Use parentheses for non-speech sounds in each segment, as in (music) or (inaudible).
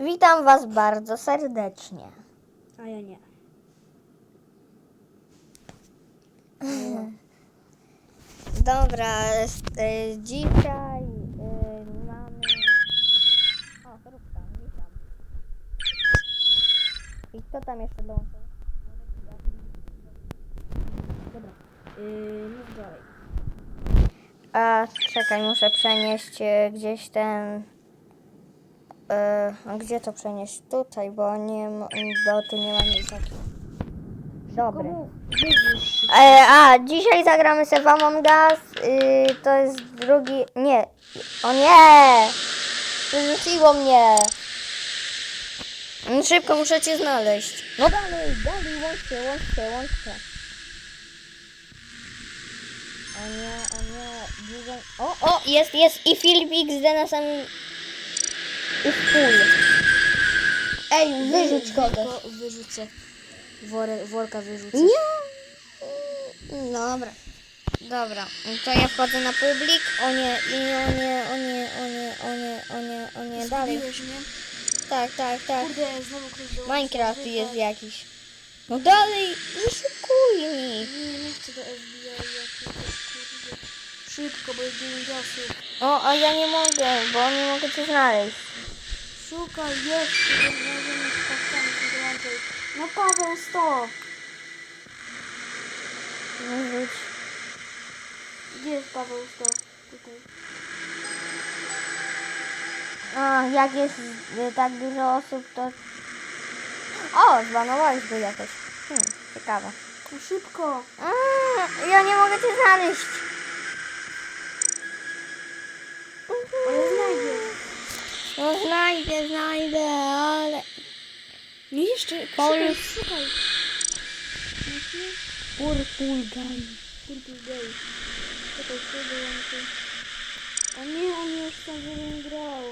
Witam Was bardzo serdecznie. A ja nie. (laughs) Dobra, s- y, dzisiaj y, mamy. O, chrupka, witam. I kto tam jeszcze dołączył? Dobra. Yy, mów dalej. A czekaj, muszę przenieść y, gdzieś ten. Y, a gdzie to przenieść? Tutaj, bo nie, bo tu nie ma miejsca. Dobry. E, a, dzisiaj zagramy sobie w Among Us. To jest drugi. Nie. O nie! Wyrzuciło mnie. No, Szybko muszę cię znaleźć. No dalej, dalej, łączcie, łączcie, łączcie. O nie, o nie. Długo... O, o, jest, jest. I Filip XD na samym. Full. Ej, wyrzuć kogoś. Tylko Wyrzucę. Worek, worka wyrzucę. Nie. Dobra. Dobra, to ja wchodzę na publik. O nie, i o nie, o nie, o nie, o nie, o nie, o nie, dalej. Zgubiłeś mnie? Tak, tak, tak. Kurde, znowu ktoś do Minecraft jest jakiś. No dalej, wyszukuj mi. Nie, nie chcę do FBI jakiś, kurde. Szybko, bo jest 9 osób. O, a ja nie mogę, bo nie mogę cię znaleźć. Szukaj, jest, znajdziemy z kaftami, się dołączaj. No Paweł, 100! Wyrzuć. Gdzie jest Paweł 100? Tutaj. A, jak jest y, tak dużo osób, to... O, zbanowałeś go jakoś. Hmm, ciekawe. No szybko! Mm, ja nie mogę cię znaleźć. Ale znajdziesz. No znajdę, znajdę, ale... Nie jeszcze, szukaj, szukaj. Purple guy. Purple Day. Czekaj, dołączy? A nie, on już nim grał.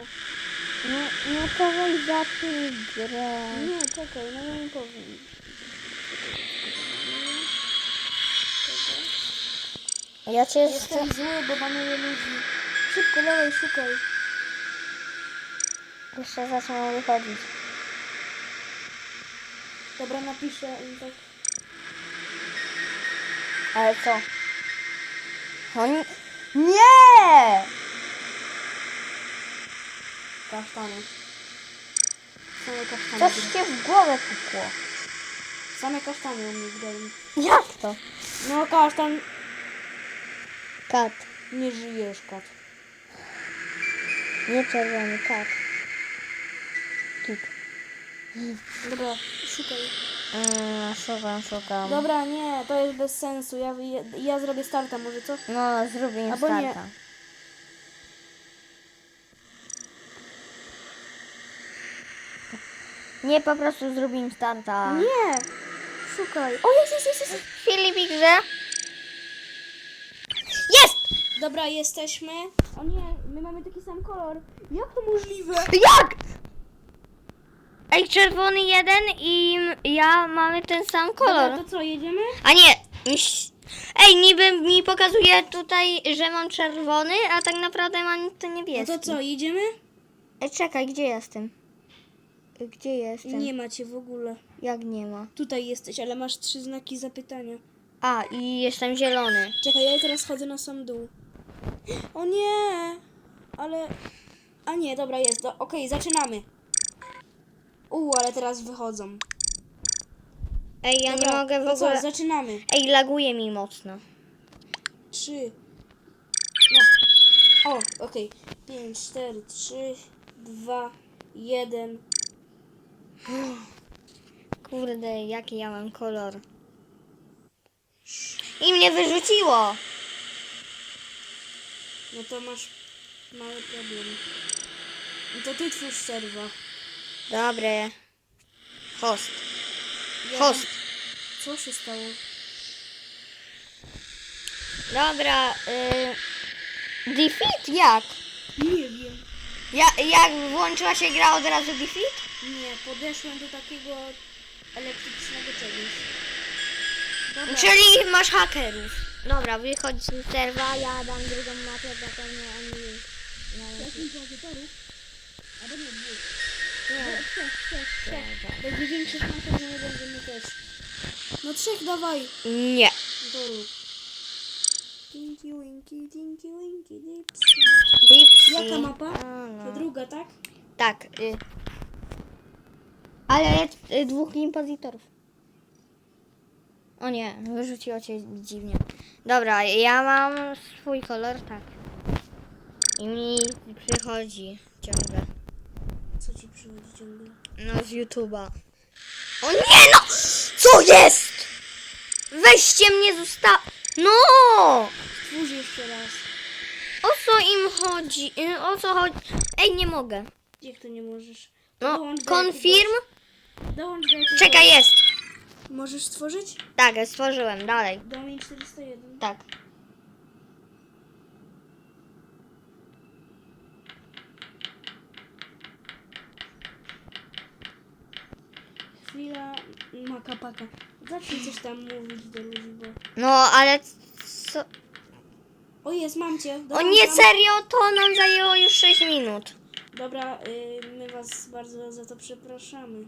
No, no to weź zacznij grę. Nie, czekaj, no ja nie powiem. Ja cię Jestem jeszcze... zły, bo banuję ludzi. Szybko, dawaj, szukaj. Jeszcze zacznę wychodzić. Dobra, napiszę im tak. Ale co? On... Nie! Kasztany. Same kasztany. Coś cię w głowę pukło. Same kasztany u mnie w domu. Jak to? No kasztan, Kat. nie żyjesz, kat. Nie czerwony, kat. Kik. Dobra, szukaj. Mm, szukam, szukam. Dobra, nie, to jest bez sensu. Ja, ja, ja zrobię starta, może co? No, zrób im Albo nie. starta. Nie, po prostu zrób im starta. Nie! Szukaj. O, jest, jest, jest, jest. Filip i grze. Jest! Dobra, jesteśmy. O nie, my mamy taki sam kolor. Jak to możliwe? Jak? Ej, czerwony jeden i ja mamy ten sam kolor. Dobra, to co, jedziemy? A nie. Ej, niby mi pokazuje tutaj, że mam czerwony, a tak naprawdę mam to No niebieski. to co, jedziemy? Ej, czekaj, gdzie jestem? Gdzie jestem? Nie macie w ogóle. Jak nie ma? Tutaj jesteś, ale masz trzy znaki zapytania. A, i jestem zielony. Czekaj, ja teraz chodzę na sam dół. (gasps) O nie! Ale... A nie, dobra, jest. Do... Okej, zaczynamy. U, ale teraz wychodzą. Ej, ja dobra, nie mogę w to ogóle... co, zaczynamy. Ej, laguje mi mocno. Trzy. No. O, okej. Pięć, cztery, trzy, dwa, jeden. Kurde, jaki ja mam kolor. I mnie wyrzuciło. No to masz mały problem. No to ty twórz serwa. Dobre. Host. Ja- Host. Co się stało? Dobra, y... Defeat? Jak? Nie wiem. Ja, jak włączyła się gra od razu defeat? Nie, podeszłem do takiego elektrycznego czegoś. Dobra. Czyli masz hakerów. Dobra, wychodź z serwa, ja dam drugą mapę, bo pewnie oni... No, Jakim platytorów? Albo nie, dwóch. Nie, trzech, trzech, trzech. Będzie większy szansa, że nie będziemy też. No trzech dawaj. Nie. To rób. Tinky winky, tinky winky, dipsy. Dipsy. Jaka mapa? To druga, tak? Tak. Y. Ale jest y, dwóch impozytorów. O nie, wyrzuciło cię dziwnie. Dobra, ja mam swój kolor, tak. I mi przychodzi ciągle. Ci przychodzi ciągle? No z YouTube'a. O nie no! Co jest? Weźcie mnie zosta... No! Twórz jeszcze raz. O co im chodzi? Y, O co chodzi? Ej, nie mogę. Jak to nie możesz? No, Dołącz do confirm. jakiegoś- Dołącz do jakiegoś... Czekaj, jest. Możesz stworzyć? Tak, stworzyłem. Dalej. Domain 401. Tak. Chwila, maka paka. Zacznij coś tam mówić do ludzi, bo... No, ale co? O jest, mam cię. O dołączam. nie, serio, to nam zajęło już 6 minut. Dobra, y, my was bardzo za to przepraszamy.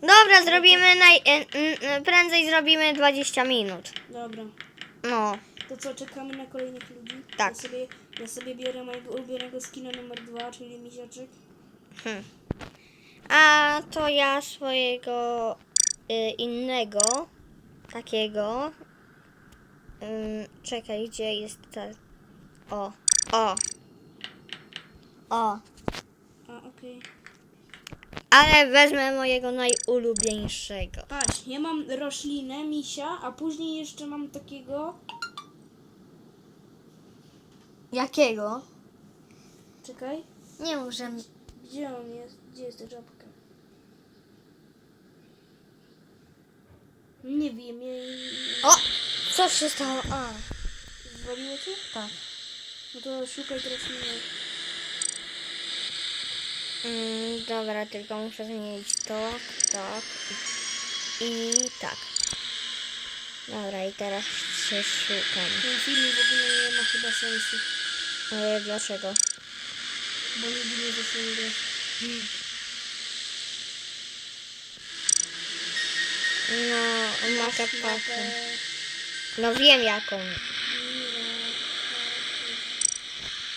Dobra, zrobimy naj... y, y, y, prędzej zrobimy 20 minut. Dobra. No. To co, czekamy na kolejnych ludzi? Tak. Ja sobie, ja sobie biorę mojego ulubionego skina numer dwa, czyli misiaczek. Hm. A to ja swojego y, innego, takiego. Ym, czekaj, gdzie jest ta. O, o. O. A, okej. Ale wezmę mojego najulubieńszego. Patrz, ja mam roślinę, misia, a później jeszcze mam takiego... Jakiego? Czekaj. Nie muszę. Gdzie on jest? Gdzie jest ta żabka? Nie wiem, ja... O! Co się stało? A, Zwaliło cię? tak. No to szukaj teraz mnie. Mm, dobra, tylko muszę zmienić to, tak i tak. Dobra, i teraz się szukam. Ten film w ogóle nie ma chyba sensu, Ale dlaczego? bo nigdy nie grać. No, Masz pakę. mapę. No wiem jaką.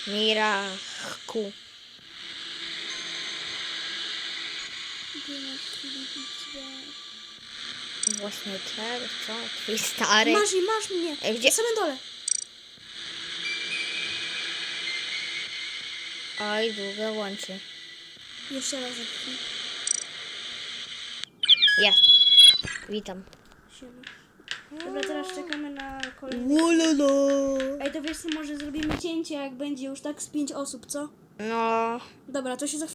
Mira. Miraku. Gdzie masz Filipicę? Właśnie czego? Co? Twój stary? Masz i masz mnie! E, gdzie? Na samym dole! Oj, długo łączy. Jeszcze raz. Jest. Witam. Siema. Dobra, teraz czekamy na kolejny. Wololo. Ej, to wiesz co, może zrobimy cięcie, jak będzie już tak z pięć osób, co? No, Dobra, to się za